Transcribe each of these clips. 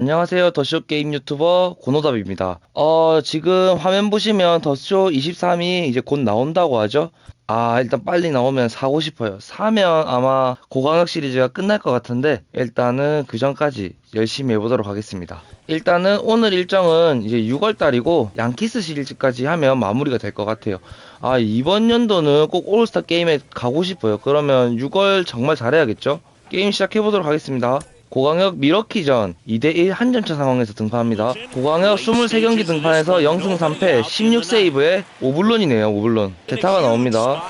안녕하세요. 더쇼 게임 유튜버 고노답입니다. 어, 지금 화면 보시면 더쇼 23이 이제 곧 나온다고 하죠? 아, 일단 빨리 나오면 사고 싶어요. 사면 아마 고광역 시리즈가 끝날 것 같은데, 일단은 그 전까지 열심히 해보도록 하겠습니다. 일단은 오늘 일정은 이제 6월달이고, 양키스 시리즈까지 하면 마무리가 될 것 같아요. 아, 이번 연도는 꼭 올스타 게임에 가고 싶어요. 그러면 6월 정말 잘해야겠죠? 게임 시작해보도록 하겠습니다. 고광역 미러키전 2대1 한 점차 상황에서 등판합니다. 고광역 23경기 등판에서 0승 3패 16세이브에 오블론이네요 오블론. 대타가 나옵니다.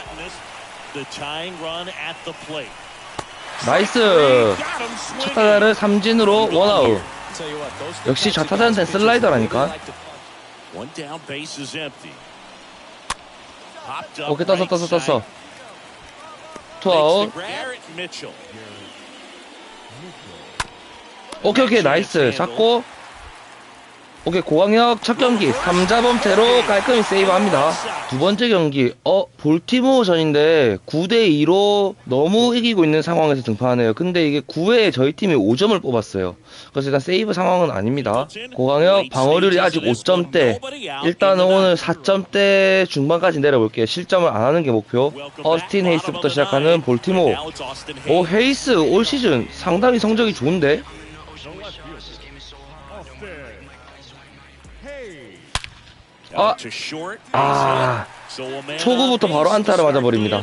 나이스! 첫 타자를 삼진으로 원아웃. 역시 좌타자한테 슬라이더라니까. 오케이 떴어 떴어 떴어 투아웃 오케이 오케이. 나이스. 잡고. 오케이 고광역 첫 경기. 3자 범퇴로 깔끔히 세이브합니다. 두 번째 경기. 어 볼티모어전인데 9대2로 너무 이기고 있는 상황에서 등판하네요. 근데 이게 9회에 저희 팀이 5점을 뽑았어요. 그래서 일단 세이브 상황은 아닙니다. 고광역 방어률이 아직 5점대. 일단은 오늘 4점대 중반까지 내려볼게요. 실점을 안 하는 게 목표. 어스틴 헤이스부터 시작하는 볼티모어 오 헤이스 올 시즌 상당히 성적이 좋은데 아, 아, 초구부터 바로 안타를 맞아버립니다.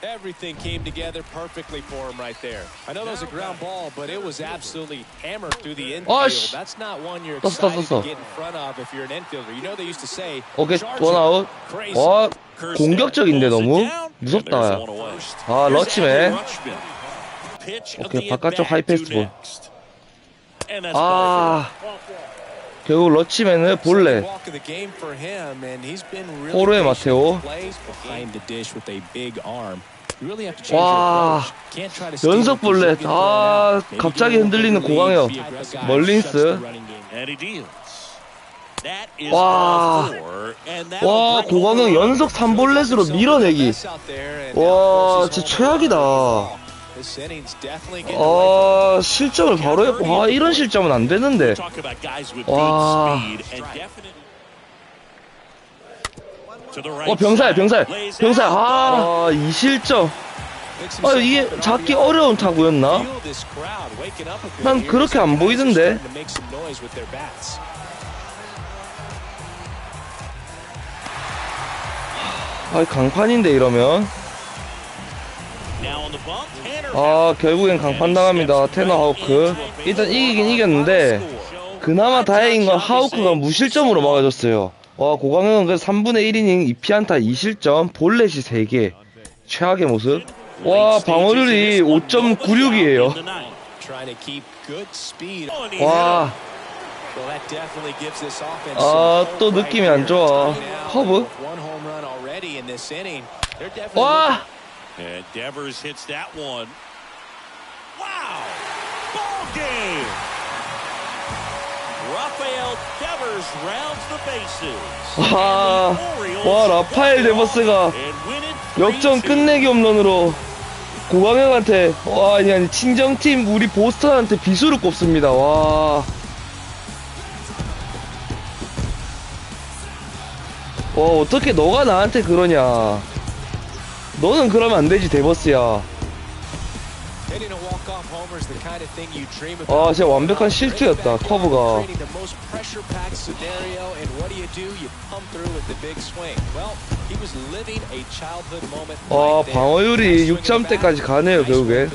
Everything came together perfectly for him right there. I know that was a ground ball, but it was absolutely hammered through the infield. 어이씨. That's not one you're 떴어, excited 떴어. to get in front of if you're an infielder. You know they used to say, 오케이 "Charge 원아웃 it crazy." 와 공격적인데 너무 무섭다 아 러치맨 오케이 바깥쪽 하이패스트볼 아 결국 러치맨을 볼래 patient 마테오. 와, 연속 볼넷 아 갑자기 흔들리는 aggressive. 멀린스 와. 와 run. 연속 3볼넷으로 밀어내기 와 진짜 최악이다 아 실점을 바로 했고 아 이런 실점은 안 되는데 와. 어 병살. 병살 병살. 아이 실점. 아 이게 잡기 어려운 타구였나? 난. 그렇게 안 보이던데. 아 강판인데 이러면 아 결국엔 강판 당합니다 테너 하우크 일단 이기긴 이겼는데 그나마 다행인 건 하우크가 무실점으로 막아줬어요 와 고광영은 그래서 3분의 1이닝 2피안타 2실점 볼넷이 3개 최악의 모습 와 방어율이 5.96이에요 in the ninth. Trying to keep good speed. Oh, and he hit 와 아, 또 느낌이 안 좋아. 커브? 와 And Devers hits that one. Wow! Ball game! Rafael Devers rounds the bases. 와, 와 라파엘 데버스가 역전 3-2. 끝내기 홈런으로 고광혁한테 와 아니 아니 친정팀 우리 보스턴한테 비수를 꼽습니다 와. 와 어떻게 너가 나한테 그러냐 너는 그러면 안 되지 데버스야 아. 진짜 완벽한 실투였다 커브가 there. 방어율이 Nice swing of the bat. 6점대까지 가네요 결국엔.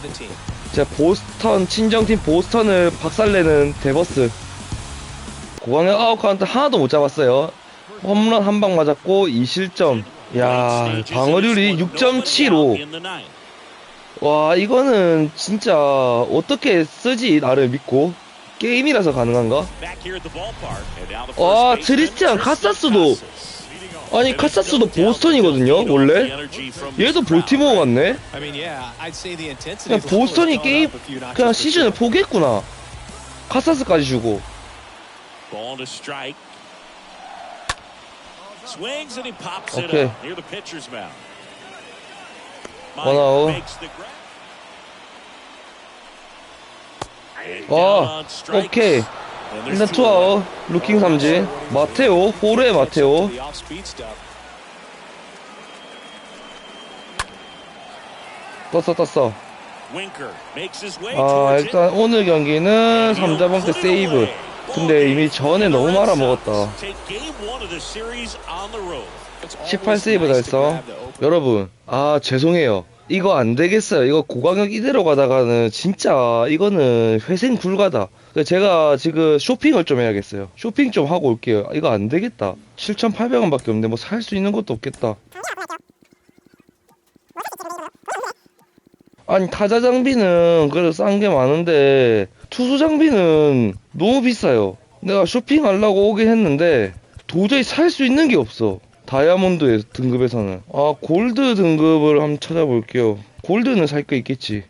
진짜 보스턴 친정팀 보스턴을 박살내는 데버스 고광혁 아웃 카운트 하나도 못 잡았어요 홈런 한 방 맞았고 2실점 야 방어율이 6.75 In the ninth. 와 이거는 진짜 어떻게 쓰지 나를 믿고 게임이라서 가능한가? 와 트리스티안 카사스도. 아니 카사스도 보스턴이거든요 원래 얘도 볼티모어 같네 그냥 보스턴이 게임 그냥 시즌을. 포기했구나 카사스까지 주고. Swings and he pops it Okay. up near the pitcher's out. Meyer makes the grab. 어, strikes. 오케이. 일단. 투아웃, 루킹 삼진. 마테오, 호르의 마테오. 떴어, 떴어. 아. 일단 오늘 경기는 3자범 때 세이브. 근데 이미 전에 너무 말아먹었다. Take game one of the series on the road. It's 18 always 세이브 nice to 달성. 여러분, 아, 죄송해요. 이거 안 되겠어요. 이거 고강력 이대로 가다가는 진짜 이거는 회생 불가다. 그래서 제가 지금 쇼핑을 좀 해야겠어요. 쇼핑 좀 하고 올게요. 이거 안 되겠다. 7,800원밖에 없는데 뭐 살 수 있는 것도 없겠다. 아니 타자 장비는 그래도 싼 게 많은데 투수 장비는 너무 비싸요. 내가 쇼핑하려고 오긴 했는데 도저히 살 수 있는 게 없어. 다이아몬드 등급에서는 아 골드 등급을 한번 찾아볼게요. 골드는 살 거 있겠지.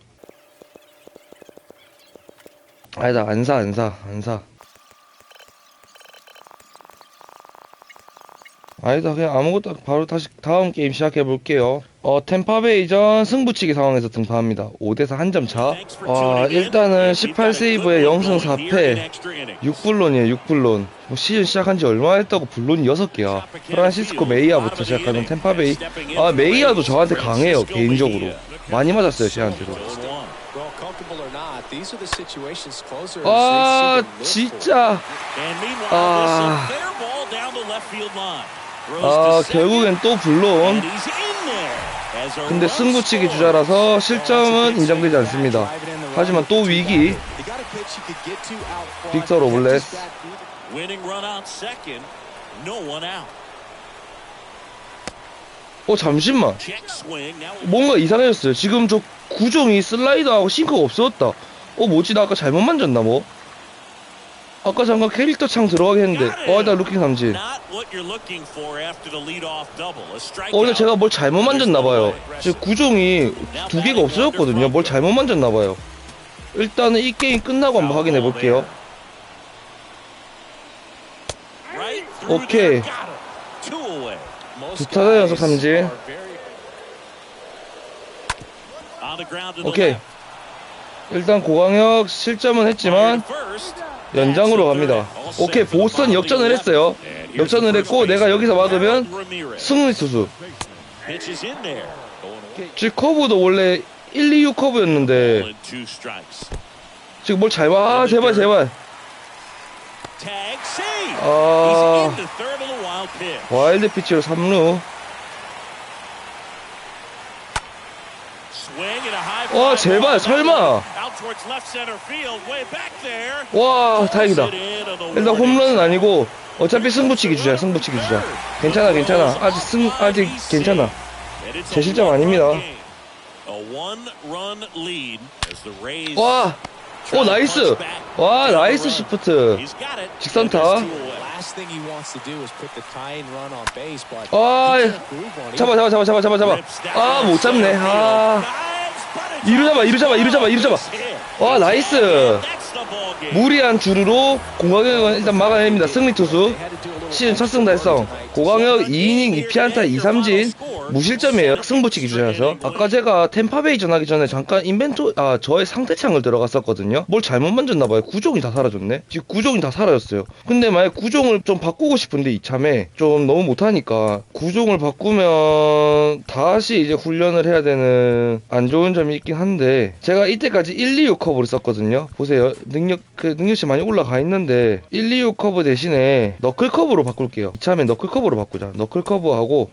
아니다 안 사 안 사 안 사. 아니다 그냥 아무것도 바로 다시 다음 게임 시작해 볼게요. 어 템파베이 전 승부치기 상황에서 등판합니다. 5대4 한 점 차. 아. 일단은 And we've got a 18세이브에 good one 영승 going here in 4패. extra innings. 6불론이에요 6불론 뭐 시즌 시작한 지 얼마 했다고 불론이 6개야 프란시스코 메이아부터 시작하는 템파베이 아 메이아도 저한테 강해요 개인적으로 많이 맞았어요 closers 아 진짜 아. 아 결국엔 또 a 근데 승부치기. 주자라서 실점은 인정되지 않습니다 하지만 또 위기 빅터 로블레스. 어 잠시만 뭔가 이상해졌어요 지금 저 구종이 슬라이더하고 싱크가 없어졌다 어 뭐지 나 아까 잘못 만졌나 뭐 아까 잠깐 캐릭터 창 들어가게 했는데 어 일단 루킹 삼진. 어, 근데 제가 뭘 잘못 만졌나봐요. 지금 구종이 두 개가 없어졌거든요. 뭘 잘못 만졌나봐요. 일단은 이 게임 끝나고 한번 확인해 볼게요. 오케이. there. Got him. Two away. 두 타자 연속 삼진. 오케이. 일단 고광혁 실점은 했지만. 연장으로 갑니다. 오케이, 보스턴 역전을 했어요. 역전을 했고 내가 여기서 막으면 승리 투수. 지금 커브도 원래 1, 2, 6 커브였는데. 지금 뭘 잘못 아 제발 제발. 아. 와일드 피치로 3루 Swing and a high 와, 제발. 설마. 와 다행이다 일단 홈런은. 아니고 어차피 승부치기 주자 승부치기 주자 괜찮아 괜찮아 아직 승 아직 괜찮아 제 실점 아닙니다. 와! 오 나이스! 와 나이스 시프트. 직선타. 아. 잡아 잡아 잡아 잡아 잡아 잡아 아 못 잡네. 아 이루 잡아 이루 잡아 이루 잡아 이루 잡아. 와 나이스. ball game. 무리한 주루로 공강혁은 일단 막아냅니다. 승리 투수. 시즌 첫 승 달성 고강혁 2이닝 2피안타 2삼진 무실점이에요. 승부치기 주자여서. 아까 제가 템파베이 전하기 전에 잠깐 인벤토 아 저의 상대창을 들어갔었거든요. 뭘 잘못 만졌나 봐요. 구종이 다 사라졌네. 지금 구종이 다 사라졌어요. 근데 만약 구종을 좀 바꾸고 싶은데 이참에 좀 너무 못하니까 구종을 바꾸면 다시 이제 훈련을 해야 되는 안 좋은 점이 있긴 한데 제가 이때까지 1, 2, 6 커브를 썼거든요. 보세요. 능력 그 능력치 많이 올라가 있는데 1, 2, 6 커브 대신에 너클 커브로 바꿀게요. 이참에 너클 커브로 바꾸자. 너클 커브하고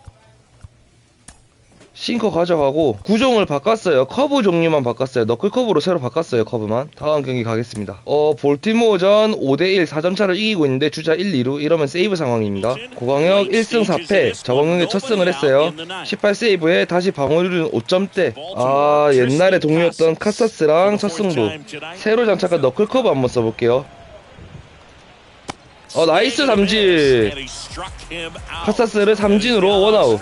싱커 가져가고 구종을 바꿨어요. 커브 종류만 바꿨어요. 너클 커브로 새로 바꿨어요. 커브만. 다음 경기 가겠습니다. 어 볼티모어전 5대1 4점 차를 이기고 있는데 주자 1, 2루 이러면 세이브 상황입니다. 고광혁 1승 4패 저광혁이 첫 승을 했어요. 18세이브에 다시 방어율은 5점대. 아 옛날에 동료였던 카사스랑 첫 승도. 새로 장착한 너클 커브 한번 써볼게요. 어 나이스 삼진. 카사스를 삼진으로 원아웃.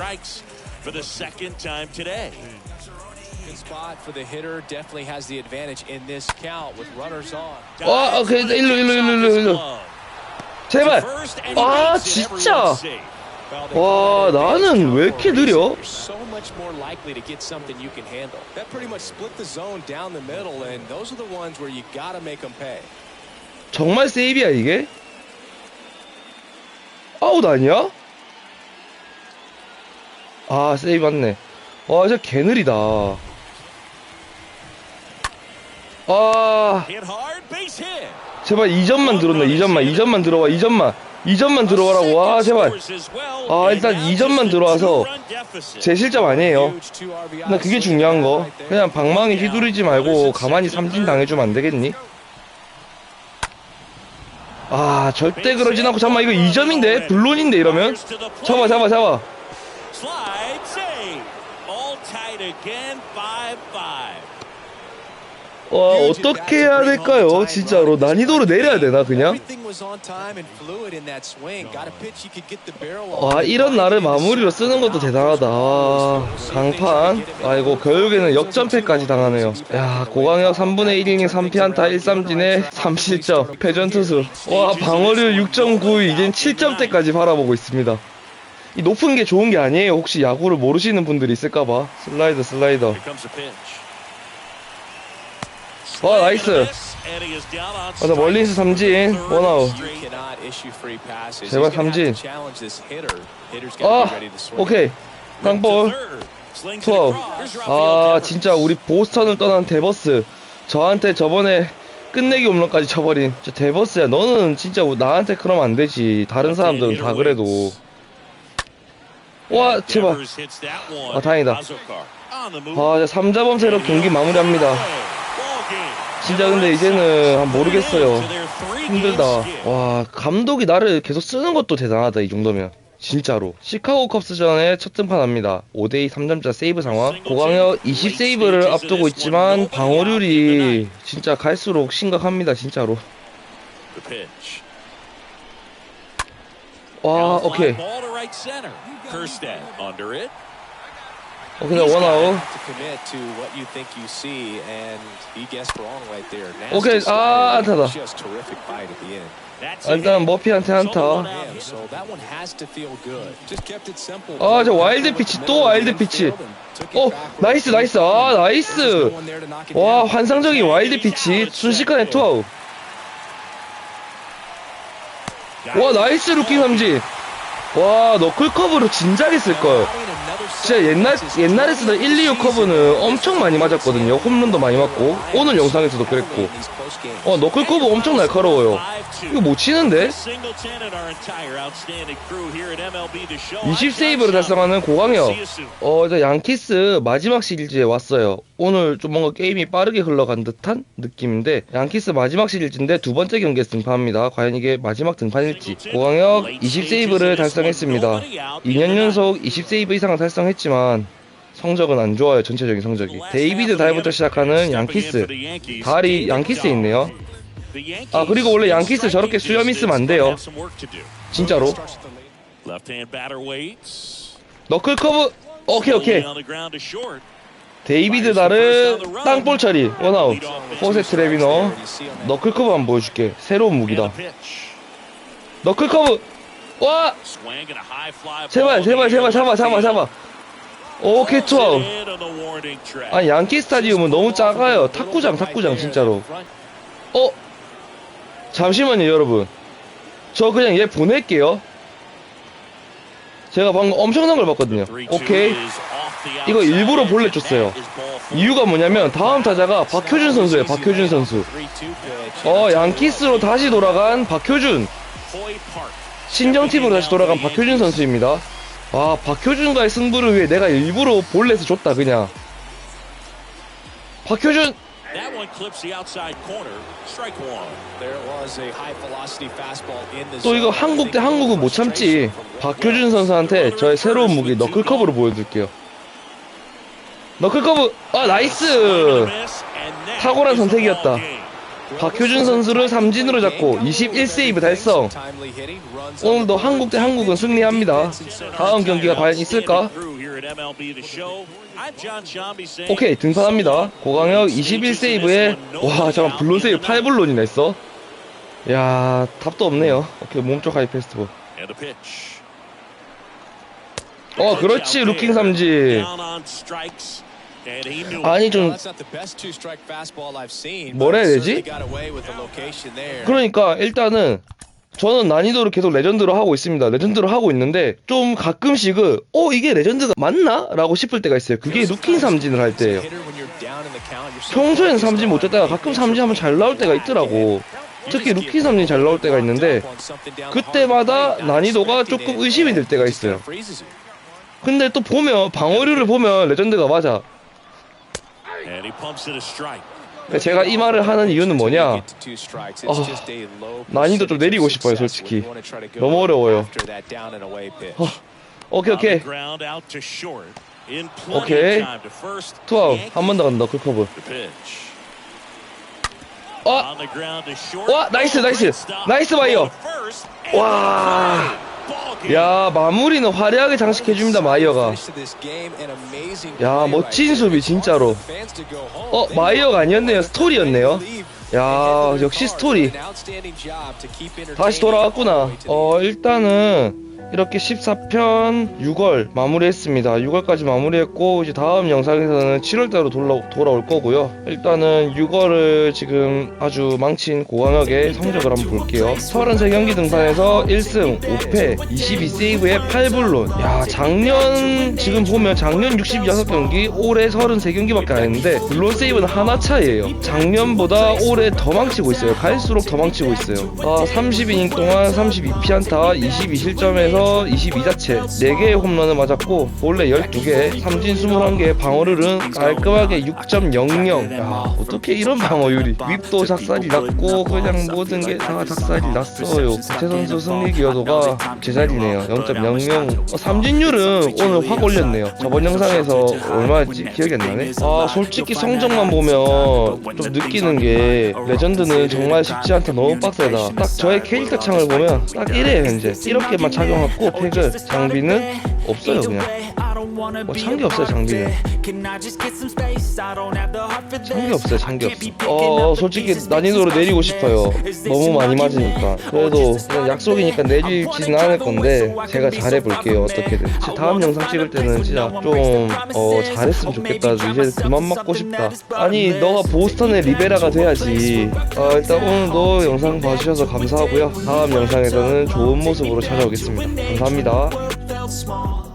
For the second time today. Good spot for the hitter. Definitely has the advantage in this count with runners on. 와, 오케이, 일로, 일로, 일로, 일로, 일로. 제발. 아, 진짜. 와, 나는 왜 이렇게 느려? You're so much more likely to get something you can handle. That pretty much split the zone down the middle, and those are the ones where you gotta make them pay. 정말 세이비야 이게? 아웃 아니야? 아 세이브 맞네. 와 진짜 개느리다. 아. 제발 2점만 들어온다 2점만 2점만 들어와 2점만. 2점만 들어와라고. 와 제발. 아, 일단 이 점만 들어와서 제 실점 아니에요. 근데 그게 중요한 거. 그냥 방망이 휘두르지 말고 가만히 삼진 당해주면 안 되겠니? 아 절대 그러진 않고 잠깐만 이거 2점인데? 블론인데 이러면? 잡아 잡아 잡아 tied again, 5-5. 와 어떻게 해야 될까요? 진짜로. 난이도를 내려야 되나 그냥? 와 이런 날을 마무리로 쓰는 것도 대단하다. 아, 강판. 아이고 결국에는 역전패까지 당하네요. 야 고광혁 3분의 1이닝 3피안타 1삼진에 3실점. 패전투수. 와 방어율 6.9 이젠 7점대까지 바라보고 있습니다 이 높은 게 좋은 게 아니에요. 혹시 야구를 모르시는 분들이 있을까봐. 슬라이더 슬라이더. 와 나이스. 맞아 멀리서 삼진. 원아웃. 제발 삼진. 아. 오케이. 땅볼. 투아웃. 아 진짜 우리 보스턴을 떠난 데버스. 저한테 저번에 끝내기 홈런까지 쳐버린. 저 데버스야. 너는 진짜 나한테 그러면 안 되지. 다른 사람들은 다 그래도 와 제발. 아, 다행이다. 아 3자범 세로 경기 마무리합니다. 진짜 근데 이제는 아, 모르겠어요. 힘들다. 와 감독이 나를 계속 쓰는 것도 대단하다 이 정도면. 진짜로. 시카고 컵스전에 첫 등판합니다. 5대2 3점차 세이브 상황. 고강혁 20세이브를 앞두고 있지만 방어률이 진짜 갈수록 심각합니다 진짜로. 와 오케이. Kirstead under it. 오케이 나 원아웃 오케이, 아, 안타다. 아, 일단 머피한테 한타. 아, 저 와일드 피치, 또 와일드 피치. 어 나이스 나이스 아 나이스 와 환상적인 와일드 피치 순식간에 투아웃 와 나이스 루킹 삼진 와 너클 커브로 진작에 쓸걸. 진짜 옛날 옛날에 쓰던 1, 2호 커브는 엄청 많이 맞았거든요. 홈런도 많이 맞고. 오늘 영상에서도 그랬고. 어 너클 커브 엄청 날카로워요. 이거 못 치는데? 20 세이브를 달성하는 고광혁. 어 이제 양키스 마지막 시리즈에 왔어요 오늘 좀 뭔가 게임이 빠르게 흘러간 듯한 느낌인데 양키스 마지막 시리즈인데 두 번째 경기에서 등판합니다. 과연 이게 마지막 등판일지. 고광혁 20 세이브를 달성했습니다. 2년 연속 20 세이브 이상을 달성했지만 성적은 안 좋아요 전체적인 성적이. 데이비드 달부터 시작하는 양키스. 달이 양키스에 있네요. 아 그리고 원래 양키스 저렇게 수염 있으면 안 돼요. 진짜로. 너클 커브! 오케이 오케이 데이비드 달은 땅볼 처리 원아웃 호세 트레비너 너클 커브 한번 보여줄게. 새로운 무기다. the pitch. 너클 커브! 와! 제발 제발 제발 잡아 잡아 잡아. 오케이 투아웃. 아니 양키 스타디움은 너무 작아요. 탁구장 탁구장 진짜로. 어? 잠시만요 여러분. 저 그냥 얘 보낼게요 제가 방금 엄청난 걸 봤거든요. 오케이. 이거 일부러 볼넷 줬어요. 이유가 뭐냐면 다음 타자가 박효준 선수예요 박효준 선수. 어 양키스로 다시 돌아간 박효준. 친정팀으로 다시 돌아간 박효준 선수입니다. 아 박효준과의 승부를 위해 내가 일부러 볼넷을 줬다 그냥. 박효준 That one clips the outside corner. Strike one. There was a high velocity fastball in the 또 이거. 한국 대 한국은 못 참지. 박효준 선수한테 저의 새로운 무기 너클커브를 보여드릴게요. 너클커브. 아 나이스! 탁월한 선택이었다. 박효준 선수를 삼진으로 잡고 21세이브 달성. 오늘도 한국 대 한국은 승리합니다. 다음 경기가 과연 있을까? 오케이 등판합니다 고강혁 21세이브에 와 잠깐 블론 세이브 8블론이나 했어 야 답도 없네요 오케이 몸쪽 하이 pitch. 어, 그렇지, 루킹 it. 아니 좀. 뭐라 해야 되지? 그러니까 일단은 저는 난이도를 계속 레전드로 하고 있습니다. 레전드로 하고 있는데 좀 가끔씩은 어 이게 레전드가 맞나? 라고 싶을 때가 있어요. 그게 루킹 삼진을 할 때예요. Focused 삼진 못 쳤다가 가끔 삼진 하면 잘 나올 때가 있더라고. 특히 루킹 삼진 잘 나올 때가 있는데 그때마다 난이도가 조금 의심이 될 때가 있어요. 근데 또 보면 방어류를 보면 레전드가 맞아. 그러니까 제가 이 말을 하는 이유는 뭐냐? 어, 난이도 좀 내리고 싶어요, 솔직히. 너무 어려워요. 어, 오케이 오케이 first. 투아웃 한번 더 간다 쿨커브. 어. 와, 나이스, Oh, 나이스. 나이스 바이어. 와. 야 마무리는 화려하게 장식해줍니다 마이어가. 야, 멋진 수비, 진짜로. 어, 마이어가 아니었네요. 스토리였네요. 야, 역시 스토리. 다시 돌아왔구나. 어, 일단은 이렇게 14편 6월 마무리했습니다. 6월까지 마무리했고 이제 다음 영상에서는 7월달로 돌아, 돌아올 거고요. 일단은 6월을 지금 아주 망친 고강혁의 성적을 한번 볼게요. 33경기 등판에서 1승 5패 22세이브에 8불론. 야, 작년 지금 보면 작년 66경기 올해 33경기밖에 안 했는데 불론 세이브는 하나 차이에요. 작년보다 올해 더 망치고 있어요. 갈수록 더 망치고 있어요. 아, 30이닝 동안 32피안타 22실점에 서 22자체 4개의 홈런을 맞았고 원래 12개 삼진 21개 방어율은 깔끔하게 6.00 야 어떻게 이런 방어율이? 윗도 작살이 났고 그냥 모든 게 다 작살이 났어요. 제 선수 승리 기여도가 제자리네요. 0.00 어, 삼진율은 오늘 확 올렸네요. 저번 영상에서 얼마였지 기억이 안 나네. 아 솔직히 성적만 보면 좀 느끼는 게 레전드는 정말 쉽지 않다. 너무 빡세다. 딱 저의 캐릭터 창을 보면 딱 이래요 현재. 이렇게만 착용 하고 팩을 장비는 없어요 그냥 뭐 장비 없어요 장비는 장비 없어요 장비 없어 어 솔직히 난이도로 내리고 싶어요. 너무 많이 맞으니까. 그래도 그냥 약속이니까 내리지는 않을 건데 제가 잘해볼게요 어떻게든. 제 다음 영상 찍을 때는 진짜 좀 어, 잘했으면 좋겠다. 이제 그만 맞고 싶다. 아니 너가 보스턴의 리베라가 돼야지. 어, 일단 오늘도 영상 봐주셔서 감사하고요. 다음 영상에서는 좋은 모습으로 찾아오겠습니다. 감사합니다